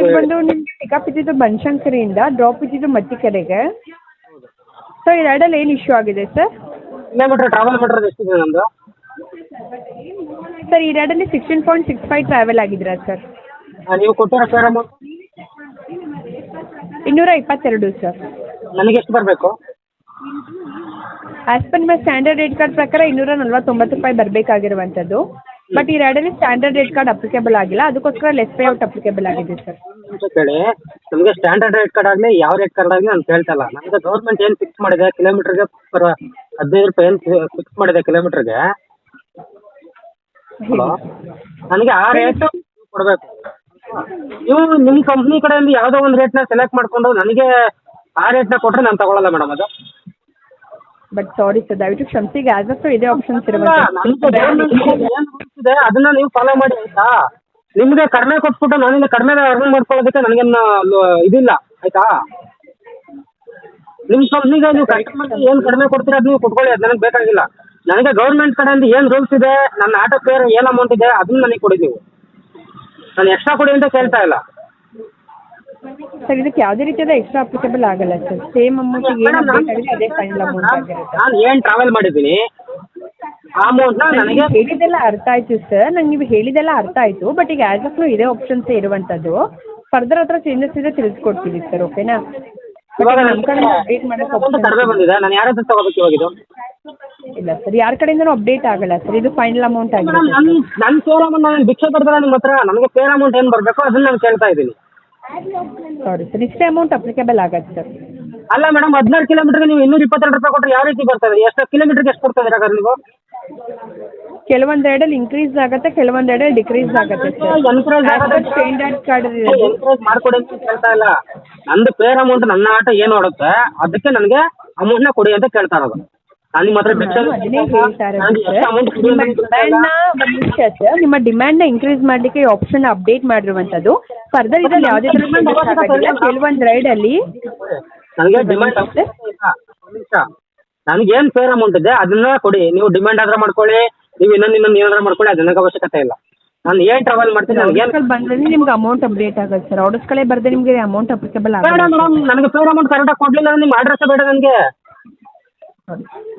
ಹೇಳಿ ಬಂದು ನಿಮ್ಗೆ ಪಿಕಪ್ ಇದ್ದಿದ್ದು ಬನಶಂಕರಿಯಿಂದ ಡ್ರಾಪ್ ಇದ್ದಿದ್ದು ಮತ್ತಿಕೆರೆಗೆ ಸೊ ಈ ಎರಡಲ್ಲಿ ಏನು ಇಶ್ಯೂ ಆಗಿದೆ ಸರ್ ಕಿಲೋಮೀಟರ್ ಟ್ರಾವೆಲ್ ಮಾಡಿರೋದು ಎಷ್ಟಿದೆ ನಮ್ಮದು ಸರ್ ಈ ಎರಡಲ್ಲಿ sixteen point six five travel ಆಗಿದ್ದೀರಾ ಸರ್ ನೀವು ಕೊಟ್ಟಿರೋ ಫೇರ್ ಅಮೌಂಟ್ ಇನ್ನೂರ ಇಪ್ಪತ್ತೆರಡು ಸರ್ ನನಗೆ ಎಷ್ಟು ಬರಬೇಕು? As per standard rate card ಪ್ರಕಾರ ಇನ್ನೂರ ನಲ್ವತ್ತೊಂಬತ್ತು ರೂಪಾಯಿ ಬರಬೇಕಾಗಿರುವಂಥದ್ದು. ಬಟ್ ಈ ಎರಡನೇ ಸ್ಟ್ಯಾಂಡರ್ಡ್ ರೇಟ್ ಕಾರ್ಡ್ ಅಪ್ಲಿಕೇಬಲ್ ಆಗಿಲ್ಲ. ಅದಕ್ಕೋಸ್ಕರ ಲೆಸ್ ಪೇ ಔಟ್ ಅಪ್ಲಿಕೇಬಲ್ ಆಗಿದೆ ಸರ್ ಕೇಳಿ. ನಮಗೆ ಸ್ಟ್ಯಾಂಡರ್ಡ್ ರೇಟ್ ಕಾರ್ಡ್ ಆಗಲಿ ಯಾವ ರೇಟ್ ಕಾರ್ಡ್ ಆಗಲಿ ನಾನು ಕೇಳ್ತಾ ಇಲ್ಲ. ನಮಗೆ ಗೌರ್ಮೆಂಟ್ ಏನು ಫಿಕ್ಸ್ ಮಾಡಿದೆ? ಕಿಲೋಮೀಟರ್ಗೆ ಪರ್ ಹದಿನೈದು ರೂಪಾಯಿ ಏನು ಫಿಕ್ಸ್ ಮಾಡಿದೆ ಕಿಲೋಮೀಟರ್ಗೆ ಹಲೋ ನನಗೆ ಆ ರೇಟ್ ಕೊಡಬೇಕು. ನೀವು ನಿಮ್ಮ ಕಂಪ್ನಿ ಕಡೆಯಿಂದ ಯಾವುದೋ ಒಂದು ರೇಟ್ನ ಸೆಲೆಕ್ಟ್ ಮಾಡಿಕೊಂಡು ನನಗೆ ಆ ರೇಟ್ನ ಕೊಟ್ಟರೆ ನಾನು ತಗೊಳ್ಳಲ್ಲ ಮೇಡಮ್ ಅದು. ಬಟ್ ಸಾರಿ ಸರ್ ದಯವಿಟ್ಟು ಕ್ಷಮಿಸಿಗೆ ಆಸ್ ಆಫ್ ಇದೇ ಆಪ್ಷನ್ಸ್ ಅದನ್ನ ನೀವು ಫಾಲೋ ಮಾಡಿ ಆಯ್ತಾ? ನಿಮ್ಗೆ ಕಡಿಮೆ ಕೊಟ್ಬಿಟ್ಟು ನಾನಿಂದ ಕಡಿಮೆ ಅರ್ನ್ ಮಾಡ್ಕೊಳ್ಳೋದಕ್ಕೆ ನನಗೇನು ಇದಿಲ್ಲ ಆಯ್ತಾ? ನಿಮ್ಮ ಕಂಪ್ನಿಗೆ ನೀವು ಕಸ್ಟಮರ್ ಏನ್ ಕಡಿಮೆ ಕೊಡ್ತೀರ ಅದು ನೀವು ಕೊಟ್ಕೊಳ್ಳಿ ಅದು ನನಗೆ ಬೇಕಾಗಿಲ್ಲ. ನನಗೆ ಗೌರ್ಮೆಂಟ್ ಕಡೆಯಿಂದ ಏನ್ ರೂಲ್ಸ್ ಇದೆ ನನ್ನ ಆಟೋ ಪೇರ್ ಏನ್ ಅಮೌಂಟ್ ಇದೆ ಅದನ್ನ ನನಗೆ ಕೊಡಿ ನೀವು. ನಾನು ಎಕ್ಸ್ಟ್ರಾ ಕೊಡಿ ಅಂತ ಕೇಳ್ತಾ ಇಲ್ಲ. ಸರ್ ಇದಕ್ಕೆ ಯಾವುದೇ ರೀತಿಯಾದ ಎಕ್ಸ್ಟ್ರಾ ಅಪ್ಲಿಕೇಬಲ್ ಆಗಲ್ಲ ಸರ್. ಸೇಮ್ ಅಮೌಂಟ್ ಏನು ಆಗಿದೆ ಅದೇ ಫೈನಲ್ ಅಮೌಂಟ್ ಆಗಿರುತ್ತೆ. ನಾನು ಏನು ಟ್ರಾವೆಲ್ ಮಾಡಿದ್ದೀನಿ? ಆ ಅಮೌಂಟ್ನ ನನಗೆ ನೀವು ಅರ್ಥ ಆಯ್ತು ಸರ್. ನಂಗೆ ನೀವು ಹೇಳಿದೆಲ್ಲ ಅರ್ಥ ಆಯ್ತು. ಬಟ್ ಈಗ ಆಸ್ ಆಫ್ ಇದೇ ಆಪ್ಷನ್ಸೇ ಇರುವಂಥದ್ದು ಫರ್ದರ್ ಹತ್ರ ಚೇಂಜಸ್ ಇದೆ ತಿಳಿಸ್ಕೊಡ್ತೀವಿ ಸರ್ ಓಕೆನಾ ಇವಾಗ ನಮ್ಮ ಕಡೆ ಅಪ್ಡೇಟ್ ಮಾಡೋಕ್ಕೆ ಅಮೌಂಟ್ ಕಡಿಮೆ ಬಂದಿದೆ. ನಾನು ಯಾರ ಹತ್ರ ತಗೋಬೇಕು ಇವಾಗ ಇದು? ಇಲ್ಲ ಸರ್ ಯಾರ ಕಡೆಯಿಂದನೂ ಅಪ್ಡೇಟ್ ಆಗಲ್ಲ ಸರ್. ಇದು ಫೈನಲ್ ಅಮೌಂಟ್ ಮೇಡಮ್ ಆಗಿರುತ್ತೆ ನನ್ನ ನನ್ನ ಫೇರ್ ಅಮೌಂಟ್ ನಾನು ಭಿಕ್ಷೆ ಪಡ್ತಾರೆ ನಿಮ್ಮ ಹತ್ರ ನನಗೆ ಫೇರ್ ಅಮೌಂಟ್ ಏನು ಬರಬೇಕು ಅದನ್ನ ನಾನು ಕೇಳ್ತಾ ಇದ್ದೀನಿ. ಸಾರಿ ಸರ್ ಇಷ್ಟೇ ಅಮೌಂಟ್ ಅಪ್ಲಿಕೇಬಲ್ ಆಗತ್ತೆ ಸರ್ ಅಲ್ಲ ಮೇಡಮ್ ಹದಿನಾರು ಕಿಲೋಮೀಟರ್ಗೆ ನೀವು ಇನ್ನೂರ ಇಪ್ಪತ್ತೆರಡು ರೂಪಾಯಿ ಕೊಟ್ಟರೆ ಯಾವ ರೀತಿ ಬರ್ತದೆ? ಎಷ್ಟು ಕಿಲೋಮೀಟರ್ಗೆ ಎಷ್ಟು ಕೊಡ್ತಾ ಇದ್ದೀರಾ ನೀವು? ಕೆಲವೊಂದು ಎರಡಲ್ಲಿ ಇನ್ಕ್ರೀಸ್ ಆಗುತ್ತೆ ಕೆಲವೊಂದು ಎರಡಲ್ಲಿ ಡಿಕ್ರೀಸ್ ಆಗುತ್ತೆ ಎನ್ಕರೇಜ್ ಸ್ಟ್ಯಾಂಡರ್ಡ್ ಕಾರ್ಡ್ ಎನ್ಕರೇಜ್ ಮಾಡ್ಕೊಡಿ ಅಂತ ಕೇಳ್ತಾ ಇಲ್ಲ. ನಂದು ಪೇರ್ ಅಮೌಂಟ್ ನನ್ನ ಆಟ ಏನು ಓಡುತ್ತೆ ಅದಕ್ಕೆ ನನಗೆ ಅಮೌಂಟ್ನ ಕೊಡಿ ಅಂತ ಕೇಳ್ತಾ ಇರೋದು. ನಾನು ಮಾತ್ರ ನಿಮ್ಮ ಡಿಮ್ಯಾಂಡ್ ಡಿಮ್ಯಾಂಡ್ನ ಇನ್ಕ್ರೀಸ್ ಮಾಡ್ಲಿಕ್ಕೆ ಆಪ್ಷನ್ ಅಪ್ಡೇಟ್ ಮಾಡಿರುವಂತದ್ದು ಫರ್ದರ್ ಇದ್ರಲ್ಲಿ ಯಾವುದೇ ತರ ರೈಡ್ ಅಲ್ಲಿ ನನಗೆ ಡಿಮ್ಯಾಂಡ್ ನನಗೆ ಏನು ಫೇರ್ ಅಮೌಂಟ್ ಇದೆ ಅದನ್ನ ಕೊಡಿ. ನೀವು ಡಿಮ್ಯಾಂಡ್ ಆದ್ರೆ ಮಾಡ್ಕೊಳ್ಳಿ ನೀವು ಇನ್ನೊಂದು ಇನ್ನೊಂದು ಏನಾದ್ರೂ ಮಾಡ್ಕೊಳ್ಳಿ ಅದನ್ನ ಅವಶ್ಯಕತೆ ಇಲ್ಲ. ನಾನು ಏನ್ ಟ್ರಾವೆಲ್ ಮಾಡ್ತೀನಿ ನನಗೆ ಏನು ಬಂದ್ರೆ ನಿಮ್ಗೆ ಅಮೌಂಟ್ ಅಪ್ಡೇಟ್ ಆಗುತ್ತೆ ಸರ್ ಆರ್ಡರ್ಸ್ ಕಡೆ ಬರ್ದೆ ನಿಮ್ಗೆ ಅಮೌಂಟ್ ಅಪ್ಲಿಕೇಬಲ್ ಆಗುತ್ತೆ ನನಗೆ ಫೇರ್ ಅಮೌಂಟ್ ಕರೆಕ್ಟಾಗಿ ಕೊಡ್ಲಿಲ್ಲ ನಿಮ್ಮ ಅಡ್ರೆಸ್ ಬೇಡ ನನಗೆ.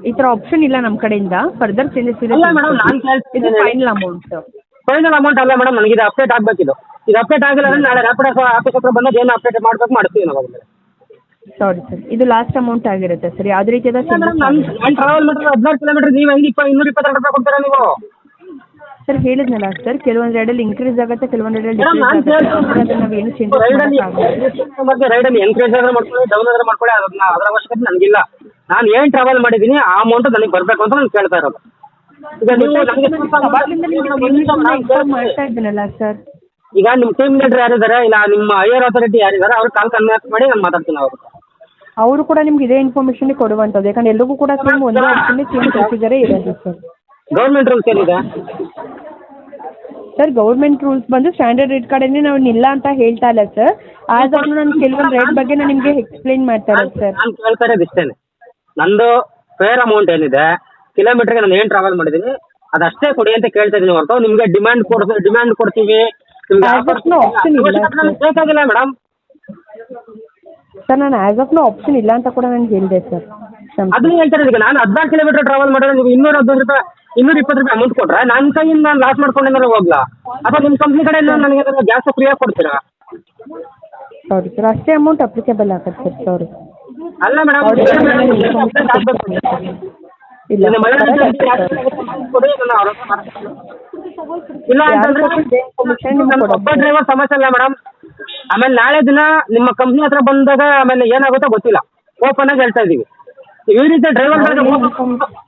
ಈ ತರ ಆಪ್ಷನ್ ಇಲ್ಲ ನಮ್ಮ ಕಡೆಯಿಂದ. ಫರ್ದರ್ ಚೇಂಜಸ್ ಇಲ್ಲ ಮೇಡಮ್ ನಾನು ಇದು ಫೈನಲ್ ಅಮೌಂಟ್ ಫೈನಲ್ ಅಮೌಂಟ್ ಅಲ್ಲ ಮೇಡಮ್ ನನಗೆ ಇದು ಅಪ್ಡೇಟ್ ಆಗಬೇಕಿದು ಇದು. ಅಪ್ಡೇಟ್ ಆಗಿಲ್ಲ ಅಂದ್ರೆ ನಾಳೆ ರ್ಯಾಪಿಡ್ ಆಫೀಸ್ ಹತ್ರ ಬಂದಾಗ ಏನು ಅಪ್ಡೇಟ್ ಮಾಡ್ಬೇಕು ಮಾಡ್ತೀವಿ ನಾವು ಅದನ್ನ ಸಾರಿ ಸರ್ ಇದು ಲಾಸ್ಟ್ ಅಮೌಂಟ್ ಆಗಿರುತ್ತೆ ಸರ್. ಯಾವುದೇ ರೀತಿ ಮೇಡಮ್ changes ನಾನು ನಾನು ಟ್ರಾವೆಲ್ ಮಾಡಿದ್ರೆ ಹದಿನಾರು ಕಿಲೋಮೀಟರ್ ನೀವು ಹೆಂಗೆ ಇಪ್ಪ ಇನ್ನೂರ ಇಪ್ಪತ್ತೆರಡು ರೂಪಾಯಿ ಕೊಡ್ತೀರಾ ನೀವು? ಸರ್ ಹೇಳಿದ್ನಲ್ಲ ಸರ್ ಕೆಲವೊಂದು ರೈಡಲ್ಲಿ ಇನ್ಕ್ರೀಸ್ ಆಗುತ್ತೆ ಕೆಲವೊಂದು ರೈಡಲ್ಲಿ ರೈಡಲ್ಲಿ ಎನ್ಕರೇಜ್ ಆದ್ರೆ ಮಾಡ್ಕೊಳ್ಳಿ ಡೌನ್ ಆದ್ರೆ ಮಾಡ್ಕೊಳ್ಳಿ ಅದನ್ನ ಅದರ ಅವಶ್ಯಕತೆ ನನಗಿಲ್ಲ. ನಾನು ಏನ್ ಟ್ರಾವೆಲ್ ಮಾಡಿದ್ದೀನಿ ಆ ಅಮೌಂಟ್ ನನಗೆ ಬರ್ಬೇಕು ಅಂತ ನಾನು ಕೇಳ್ತಾ ಇರೋದು. ಈಗ ನಿಮ್ ನನಗೆ ಸ್ವಲ್ಪ ಅವಾಗಿಂದ ನಿಮಗೆ ಇನ್ಫಾರ್ಮ್ ಮಾಡ್ತಾ ಇದ್ದೀನಲ್ಲ ಸರ್ ಈಗ ನಿಮ್ಮ ಟೀಮ್ ಲೀಡರ್ ಯಾರಿದ್ದಾರೆ ಇಲ್ಲ ನಿಮ್ಮ ಹೈಯರ್ ಅಥಾರಿಟಿ ಯಾರಿದ್ದಾರೆ ಅವ್ರು ಕಾಲ್ ಕನ್ವರ್ಟ್ ಮಾಡಿ ನಾನು ಮಾತಾಡ್ತೀನಿ ಅವ್ರ ಅವರು ಕೂಡ ನಿಮ್ಗೆ ಇದೇ ಇನ್ಫಾರ್ಮೇಷನ್ ಕೊಡುವಂತದ್ದು ಯಾಕಂದ್ರೆ ಎಲ್ರಿಗೂ ಕೂಡ ಸೇಮ್ ಒಂದೇ ಆಪ್ಷನ್ ಸೇಮ್ ಪ್ರೊಸೀಜರೇ ಇರೋದು ಸರ್ ಗೌರ್ಮೆಂಟ್ ರೂಲ್ಸ್ ಏನಿದೆ? ಸರ್ ಗೌರ್ಮೆಂಟ್ ರೂಲ್ಸ್ ಬಂದು ಸ್ಟ್ಯಾಂಡರ್ಡ್ ರೇಟ್ ಕಾರ್ಡಲ್ಲಿ ನಾವು ಇಲ್ಲ ಅಂತ ಹೇಳ್ತಾ ಇಲ್ಲ ಸರ್ ಆದ್ರೂ ನಾನು ಕೆಲವೊಂದು ರೇಟ್ ಬಗ್ಗೆ ನಾನು ನಿಮಗೆ ಎಕ್ಸ್ಪ್ಲೈನ್ ಮಾಡ್ತಾ ಇರೋದು ಸರ್ ನಾನು ಕೇಳ್ತಾ ಇರೋದು ಇಷ್ಟೇನೆ. ನಂದು ಫೇರ್ ಅಮೌಂಟ್ ಏನಿದೆ ಕಿಲೋಮೀಟರ್ಗೆ ನಾನು ಏನು ಟ್ರಾವೆಲ್ ಮಾಡಿದ್ದೀನಿ ಅದಷ್ಟೇ ಕೊಡಿ ಅಂತ ಕೇಳ್ತಾ ಇದ್ದೀನಿ ಹೊರತು. ನಿಮಗೆ ಡಿಮ್ಯಾಂಡ್ ಕೊಡ್ತೀವಿ ಡಿಮ್ಯಾಂಡ್ ಕೊಡ್ತೀವಿ. ನಿಮ್ಗೆ option ಇಲ್ಲ, ನನಗೆ ಬೇಕಾಗಿಲ್ಲ ಮೇಡಮ್ ಸರ್ ನಾನು ಆಸ್ ಆಫ್ ನೋ ಆಪ್ಷನ್ ಇಲ್ಲ ಅಂತ ಕೂಡ ನಾನು ಹೇಳಿದೆ ಸರ್ ಅದನ್ನ ಹೇಳ್ತಾರೆ ಈಗ ನಾನು ಹದಿನಾರು ಕಿಲೋಮೀಟರ್ ಟ್ರಾವೆಲ್ ಮಾಡಿದ್ರೆ ನೀವು ಇನ್ನೂರ ಹದಿನೈದು ರೂಪಾಯಿ ಇನ್ನೂರ ಇಪ್ಪತ್ತು ರೂಪಾಯಿ ಅಮೌಂಟ್ ಕೊಟ್ರೆ ನನ್ನ ಕೈಯಿಂದ ನಾನು ಲಾಸ್ ಮಾಡ್ಕೊಂಡೇನಾದ್ರು ಹೋಗ್ಲಾ? ಅಥವಾ ನಿಮ್ಮ ಕಂಪ್ನಿ ಕಡೆಯಿಂದ ನನಗೆ ಗ್ಯಾಸ್ ಫ್ರೀಯಾಗಿ ಕೊಡ್ತೀರಾ? ಸಾರಿ ಸರ್ ಅಷ್ಟೇ ಅಮೌಂಟ್ ಅಪ್ಲಿಕೇಬಲ್ ಆಗುತ್ತೆ ಸರ್ ಸಾರಿ ಅಲ್ಲ ಮೇಡಮ್ ಇಲ್ಲ ಇಲ್ಲ ಅಂತಂದ್ರೆ ಒಬ್ಬ ಡ್ರೈವರ್ ಸಮಸ್ಯೆ ಅಲ್ಲ ಮೇಡಮ್ ಆಮೇಲೆ ನಾಳೆ ದಿನ ನಿಮ್ಮ ಕಂಪ್ನಿ ಹತ್ರ ಬಂದಾಗ ಆಮೇಲೆ ಏನಾಗುತ್ತೋ ಗೊತ್ತಿಲ್ಲ. ಓಪನ್ ಆಗಿ ಹೇಳ್ತಾ ಇದೀವಿ. ಈ ರೀತಿ ಡ್ರೈವರ್ಗಳಿಗೆ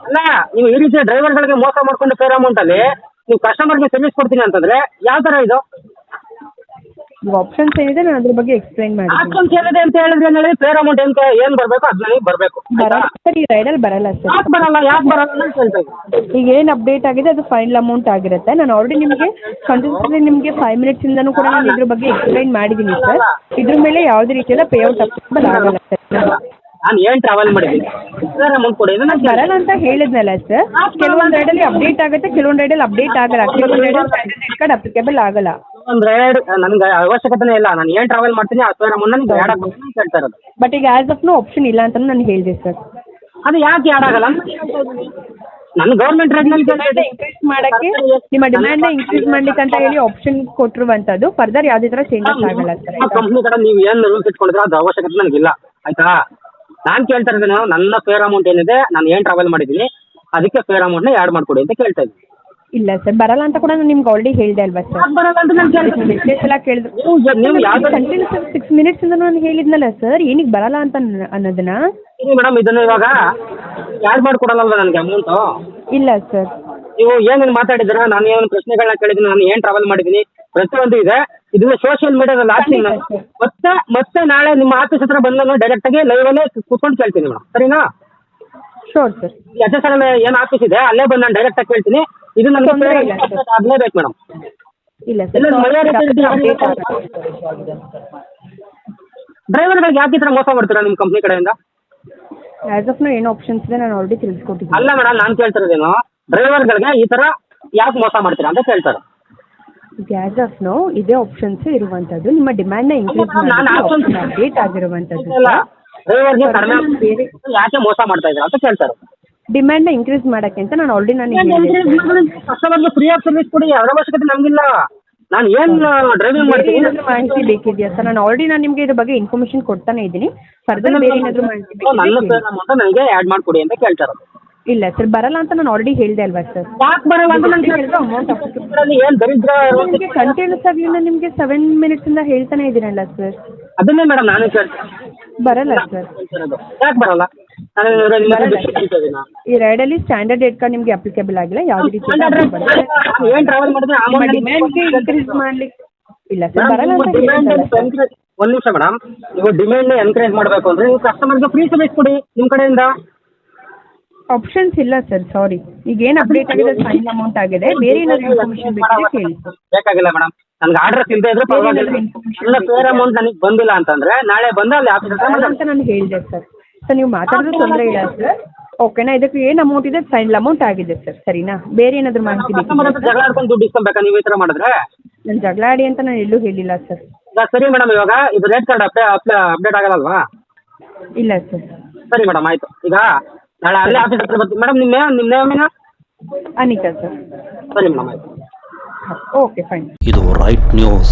ಅಲ್ಲ ನೀವು ಈ ರೀತಿ ಡ್ರೈವರ್ಗಳಿಗೆ ಮೋಸ ಮಾಡ್ಕೊಂಡು ಫೇರ್ ಅಮೌಂಟ್ ಅಲ್ಲಿ ನೀವು ಕಸ್ಟಮರ್ಗೆ ಸರ್ವಿಸ್ ಕೊಡ್ತೀನಿ ಅಂತಂದ್ರೆ ಯಾವ ತರ ಇದು? ಆಪ್ಷನ್ಸ್ ಏನಿದೆ ನಾನು ಅದ್ರ ಬಗ್ಗೆ ಎಕ್ಸ್ಪ್ಲೈನ್ ಮಾಡಿ ಆಪ್ಷನ್ಸ್ ಏನಿದೆ ಅಂತ ಹೇಳಿದ್ರೆ ಹೇಳಿ ಫೇರ್ ಅಮೌಂಟ್ ಅಂತ ಏನ್ ಬರ್ಬೇಕು ಅದ್ ನನಗೆ ಬರ್ಬೇಕು. ಬರಲ್ಲ. ಸರ್ ಈ ರೈಡಲ್ಲಿ ಬರಲ್ಲ ಸರ್. ಯಾಕೆ ಬರಲ್ಲ ಯಾಕೆ ಬರಲ್ಲ ಅಂತ ಹೇಳ್ತಾ ಇದ್ದೀನಿ. ಈಗ ಏನು ಅಪ್ಡೇಟ್ ಆಗಿದೆ ಅದು ಫೈನಲ್ ಅಮೌಂಟ್ ಆಗಿರುತ್ತೆ. ನಾನು ಆಲ್ರೆಡಿ ನಿಮಗೆ ಕಂಟಿನ್ಯೂಸ್ಲಿ ನಿಮಗೆ ಫೈವ್ ಮಿನಿಟ್ಸ್ ಇಂದನು ಕೂಡ ನಾನು ಇದ್ರ ಬಗ್ಗೆ ಎಕ್ಸ್ಪ್ಲೈನ್ ಮಾಡಿದ್ದೀನಿ ಸರ್. ಇದ್ರ ಮೇಲೆ ಯಾವುದೇ ರೀತಿಯಲ್ಲ ಪೇಔಟ್ ಅಪ್ಲಿಕೇಬಲ್ ಆಗಲ್ಲ ಸರ್. ನಾನು ಏನ್ ಟ್ರಾವೆಲ್ ಮಾಡಿದ್ದೀನಿ? ಫೇರ್ ಅಮೌಂಟ್ ಕೊಡಿ ಇದು ನಾನು ಬರಲ್ಲ ಅಂತ ಹೇಳಿದ್ನಲ್ಲ ಸರ್. ಕೆಲವೊಂದು ರೈಡಲ್ಲಿ ಅಪ್ಡೇಟ್ ಆಗುತ್ತೆ ಕೆಲವೊಂದು ರೈಡಲ್ಲಿ ಅಪ್ಡೇಟ್ ಆಗಲ್ಲ. ಕೆಲವೊಂದು ರೈಡಲ್ಲಿ ರೇಟ್ ಕಾರ್ಡ್ ಅಪ್ಲಿಕೇಬಲ್ ಆಗಲ್ಲ. ಅಂದ್ರೆ ನನ್ಗೆ ಅವಶ್ಯಕತೆನೇ ಇಲ್ಲ. ನಾನು ಏನ್ ಟ್ರಾವೆಲ್ ಮಾಡ್ತೀನಿ ಆ ಫೇರ್ ಅಮೌಂಟ್ ನನಗೆ ಆ್ಯಡ್ ಆಗ್ಬೇಕು ಅಂತ ಹೇಳ್ತಾ ಇರೋದು. ಬಟ್ ಈಗ ಆಸ್ ಆಫ್ ನೋ ಆಪ್ಷನ್ ಇಲ್ಲ ಅಂತ ನಾನು ಹೇಳಿದೆ ಸರ್ ಅದು ಯಾಕೆ ಆ್ಯಡ್ ಆಗಲ್ಲ? ಅಂತ ಹೇಳ್ತಾ ಇದ್ದೀನಿ. ನನ್ನ ಗೌರ್ಮೆಂಟ್ ರೇಟ್ನಲ್ಲಿ ಇನ್ಕ್ರೀಸ್ ಮಾಡಕ್ಕೆ ನಿಮ್ಮ ಡಿಮ್ಯಾಂಡ್ ಇನ್ಕ್ರೀಸ್ ಮಾಡ್ಲಿಕ್ಕೆ ಅಂತ ಹೇಳಿ ಆಪ್ಷನ್ ಕೊಟ್ಟಿರುವಂತದ್ದು. ಫರ್ದರ್ ಯಾವುದೇ ತರ ಚೇಂಜಸ್ ಆಗಲ್ಲ ಸರ್ ಕಂಪ್ನಿ ಕಡೆ ನೀವು ಏನು ರೂಲ್ಸ್ ಇಟ್ಕೊಂಡಿದ್ರೆ ಅದು ಅವಶ್ಯಕತೆ ನನಗಿಲ್ಲ ಆಯ್ತಾ? ನಾನು ಕೇಳ್ತಾ ಇದ್ದೇನೆ ನನ್ನ ಫೇರ್ ಅಮೌಂಟ್ ಏನಿದೆ ನಾನು ಏನ್ ಟ್ರಾವೆಲ್ ಮಾಡಿದ್ದೀನಿ ಅದಕ್ಕೆ ಫೇರ್ ಅಮೌಂಟ್ನ ಆ್ಯಡ್ ಮಾಡ್ಕೊಡಿ ಅಂತ ಕೇಳ್ತಾ ಇದ್ದೀನಿ. ಇಲ್ಲ ಸರ್ ಬರಲ್ಲ ಅಂತ ಕೂಡ ನಾನು ನಿಮ್ಗೆ ಆಲ್ರೆಡಿ ಹೇಳಿದೆ ಅಲ್ವಾ ಸರ್? ಬರಲ್ಲ ಅಂತ ನಾನು. ಎಷ್ಟೇ ಸಲ ಕೇಳಿದ್ರು. ನೀವು ಯಾವ್ದು ಕಂಟಿನ್ಯೂಸ್ ಸಿಕ್ಸ್ ಮಿನಿಟ್ಸ್ ಇಂದ ನಾನು ಹೇಳಿದ್ನಲ್ಲ ಸರ್ ಏನಿಗೆ ಬರಲ್ಲ ಅಂತ ಅನ್ನ- ಅನ್ನೋದನ್ನ? ಮೇಡಮ್ ಇದನ್ನ ಇವಾಗ ಯಾರ್ ಮಾಡ್ಕೊಡಲ್ಲ ನನಗೆ ಅಮೌಂಟು ಇಲ್ಲ ಸರ್. ನೀವು ಏನೇನು ಮಾತಾಡಿದ್ರ ನಾನು ಏನು ಪ್ರಶ್ನೆಗಳನ್ನ ಕೇಳಿದ್ದೀನಿ ನಾನು ಏನು ಟ್ರಾವೆಲ್ ಮಾಡಿದ್ದೀನಿ? ಪ್ರತಿಯೊಂದು ಇದೆ. ಇದನ್ನ ಸೋಷಿಯಲ್ ಮೀಡಿಯಾದಲ್ಲಿ ಹಾಕ್ತೀನಿ ನಾನು. ಖಂಡಿತ ಮತ್ತೆ ಮತ್ತೆ ನಾಳೆ ನಿಮ್ಮ ಆಫೀಸ್ ಹತ್ರ ಬಂದು ನಾನು ಡೈರೆಕ್ಟ್ ಆಗಿ ಲೈವ್ ಅಲ್ಲೇ ಕೂತ್ಕೊಂಡು ಕೇಳ್ತೀನಿ ಮೇಡಮ್ ಸರಿನಾ? ಶೋರ್ ಸರ್ ಎಸ್ ಏನು ಆಫೀಸ್ ಇದೆ ಅಲ್ಲೇ ಬಂದು ನಾನು ಡೈರೆಕ್ಟ್ ಆಗಿ ಕೇಳ್ತೀನಿ. ಇದು ನನಗೆ ತೊಂದ್ರೆ ಇಲ್ಲ ಸರ್. ಆಗಲೇಬೇಕು ಮೇಡಮ್. ಇಲ್ಲ ಇದೆ. ಡ್ರೈವರ್ಗಳಿಗೆ ಯಾಕೆ ಈ ಥರ ಮೋಸ ಮಾಡ್ತೀರಾ ನಿಮ್ಮ ಕಂಪ್ನಿ ಕಡೆಯಿಂದ? ಆಸ್ ಆಫ್ ನೋ ಏನು ಆಪ್ಷನ್ಸ್ ಇದೆ ನಾನು ಆಲ್ರೆಡಿ ತಿಳಿಸ್ಕೊಟ್ಟಿದ್ದೀನಿ. ಅಲ್ಲ ಮೇಡಮ್ ನಾನು ಕೇಳ್ತಿರೋದೇನು ಡ್ರೈವರ್ಗಳಿಗೆ ಈ ತರ ಯಾಕೆ ಮೋಸ ಮಾಡ್ತೀರಾ ಅಂತ ಕೇಳ್ತಾರೆ. ಆಸ್ ಆಫ್ ನೋ ಇದೇ ಆಪ್ಷನ್ಸ್ ಇರುವಂತದ್ದು ನಿಮ್ಮ ಡಿಮ್ಯಾಂಡ್ನ ಇನ್ಕ್ರೀಸ್ ನಾನು ಮಾಡಿ options- ಆಪ್ಷನ್ ಅಪ್ಡೇಟ್ ಆಗಿರುವಂತದ್ದು ಇಲ್ಲ. ಡ್ರೈವರ್ಗೆ ಕಡಿಮೆ ಬೇರೆ ಯಾಕೆ ಮೋಸ ಮಾಡ್ತಾ ಇದ್ದೀರಾ ಅಂತ ಕೇಳ್ತಾರೆ. ಡಿಮ್ಯಾಂಡ್ ಇನ್ಕ್ರೀಸ್ ಮಾಡಕ್ಕೆ ಅಂತ ನಾನು ಆಲ್ರೆಡಿ ನಾನು ಕಸ್ಟಮರ್ಗೆ ಫ್ರೀ ಆಫ್ ಸರ್ವಿಸ್ ಕೊಡಿ ಅದ್ರ ಅವಶ್ಯಕತೆ ನಮ್ಗಿಲ್ಲ. ನಾನು ಏನು ಡ್ರೈವಿಂಗ್ ಮಾಡ್ತೀನಿ? ಏನಾದ್ರು ಮಾಹಿತಿ ಬೇಕಿದೆಯಾ ಸರ್ ನಾನು ಆಲ್ರೆಡಿ ನಾನು ನಿಮಗೆ ಇದ್ರ ಬಗ್ಗೆ ಇನ್ಫಾರ್ಮೇಶನ್ ಕೊಡ್ತಾನೆ ಇದ್ದೀನಿ. ಫರ್ದರ್ ಬೇರೆ ಏನಾದ್ರು ಮಾಹಿತಿ ನನ್ನ ಬೇಕಿದ್ರೆ ಫೇರ್ ಅಮೌಂಟ್ ನನಗೆ ಆ್ಯಡ್ ಮಾಡ್ಕೊಡಿ ಅಂತ ಕೇಳ್ತಾರೆ. ಇಲ್ಲ ಸರ್ ಬರಲ್ಲ ಅಂತ ನಾನು ಆಲ್ರೆಡಿ ಹೇಳಿದೆ ಅಲ್ವಾ ಸರ್ ಯಾಕೆ ಬರಲ್ಲ ಅಂತ ನಾನು ಹೇಳಿದ್ರೆ ಅಮೌಂಟ್ ಏನು ದರಿದ್ರ ನಿಮಗೆ ಕಂಟಿನ್ಯೂಸ್ ಆಗಿ ನಾನು ನಿಮಗೆ ಸೆವೆನ್ ಮಿನಿಟ್ಸ್ ಇಂದ ಹೇಳ್ತಾನೆ ಇದ್ದೀನಲ್ಲ ಸರ್ ಅದನ್ನೇ ಮೇಡಮ್ ನಾನು ಕೇಳ್ತೀನಿ. ಬರಲ್ಲ ಸರ್. ಯಾಕೆ ಬರಲ್ಲ? ನಾನು? ಈ ರೈಡಲ್ಲಿ ಸ್ಟ್ಯಾಂಡರ್ಡ್ ರೇಟ್ ಕಾರ್ಡ್ ನಿಮಗೆ ಅಪ್ಲಿಕೇಬಲ್ ಆಗಿಲ್ಲ ಯಾವ ರೀತಿ ಏನ್ ಟ್ರಾವೆಲ್ ಮಾಡಿದ್ರೆ ನಿಮ್ಮ amount ಡಿಮ್ಯಾಂಡ್ಗೆ ಇನ್ಕ್ರೀಸ್ ಮಾಡ್ಲಿಕ್ಕೆ ಇಲ್ಲ ಸರ್ ಬರಲ್ಲ ಅಂತ ಒಂದ್ ನಿಮಿಷ ಮೇಡಮ್ ನೀವು ಡಿಮ್ಯಾಂಡ್ ಎನ್ಕರೇಜ್ ಮಾಡಬೇಕು ಅಂದ್ರೆ ನೀವು ಕಸ್ಟಮರ್ಗೆ ಫ್ರೀ ಸರ್ವಿಸ್ ಕೊಡಿ ನಿಮ್ಮ ಕಡೆಯಿಂದ. ಆಪ್ಷನ್ಸ್ ಇಲ್ಲ ಸರ್ ಸಾರಿ ಈಗ ಏನು ಅಪ್ಡೇಟ್ ಆಗಿದೆ ಫೈನಲ್ ಅಮೌಂಟ್ ಆಗಿದೆ. ಬೇರೆ ಏನಾದ್ರು ಇನ್ಫಾರ್ಮೇಶನ್ ಬೇಕಿದ್ರೆ ಕೇಳಿ ಸರ್ ಬೇಕಾಗಿಲ್ಲ ಮೇಡಮ್ ನನ್ಗೆ ಆರ್ಡರ್ ಇಲ್ಲದೆ ಇದ್ರೆ ಪರವಾಗಿಲ್ಲ. ಇಲ್ಲ ಫೇರ್ ಅಮೌಂಟ್ ನನಗೆ ಬಂದಿಲ್ಲ ಅಂತಂದ್ರೆ ನಾಳೆ ಬಂದು ಅಲ್ಲಿ ಆಫೀಸ್ ಹತ್ರ ಅಂತ ನಾನು ಹೇಳಿದೆ ಸರ್ ಸರ್ ನೀವು ಮಾತಾಡಿದ್ರೆ ತೊಂದರೆ ಇಲ್ಲ ಸರ್ ಓಕೆನಾ ಇದಕ್ಕೆ ಏನ್ ಅಮೌಂಟ್ ಇದೆ? ಫೈನಲ್ ಅಮೌಂಟ್ ಆಗಿದೆ ಸರ್ ಸರಿನಾ? ಬೇರೆ ಏನಾದ್ರು ಮಾಹಿತಿ ಕಸ್ಟಮರ್ ಬೇಕಿದೆ ಹತ್ರ ಜಗಳ ಆಡ್ಕೊಂಡು ದುಡ್ಡು ಇಸ್ಕೊಬೇಕಾ? ನೀವು ಈ ಥರ ಮಾಡಿದ್ರೆ? ನಾನು ಜಗಳ ಆಡಿ ಅಂತ ನಾನು ಎಲ್ಲೂ ಹೇಳಿಲ್ಲ ಸರ್ ಈಗ ಸರಿ ಮೇಡಮ್ ಇವಾಗ ಇದು ರೇಟ್ ಕಾರ್ಡ್ ಅಪ್ಡೇ ಅಪ್ಡೇಟ್ ಆಗಲ್ಲವಾ ಇಲ್ಲ ಸರ್ ಸರಿ ಮೇಡಮ್ ಆಯ್ತು. ಈಗ ನಾಳೆ ಅಲ್ಲೇ ಆಫೀಸ್ ಹತ್ರ ಬರ್ತೀನಿ. ಮೇಡಮ್ ನಿಮ್ಮ ನಿಮ್ಮ ನೇಮಿನ ಅನಿತಾ ಸರ್. ಸರಿ ಮೇಡಮ್ ಆಯ್ತು. ಓಕೆ ಫೈನ್ ಇದು ರೈಟ್ ನ್ಯೂಸ್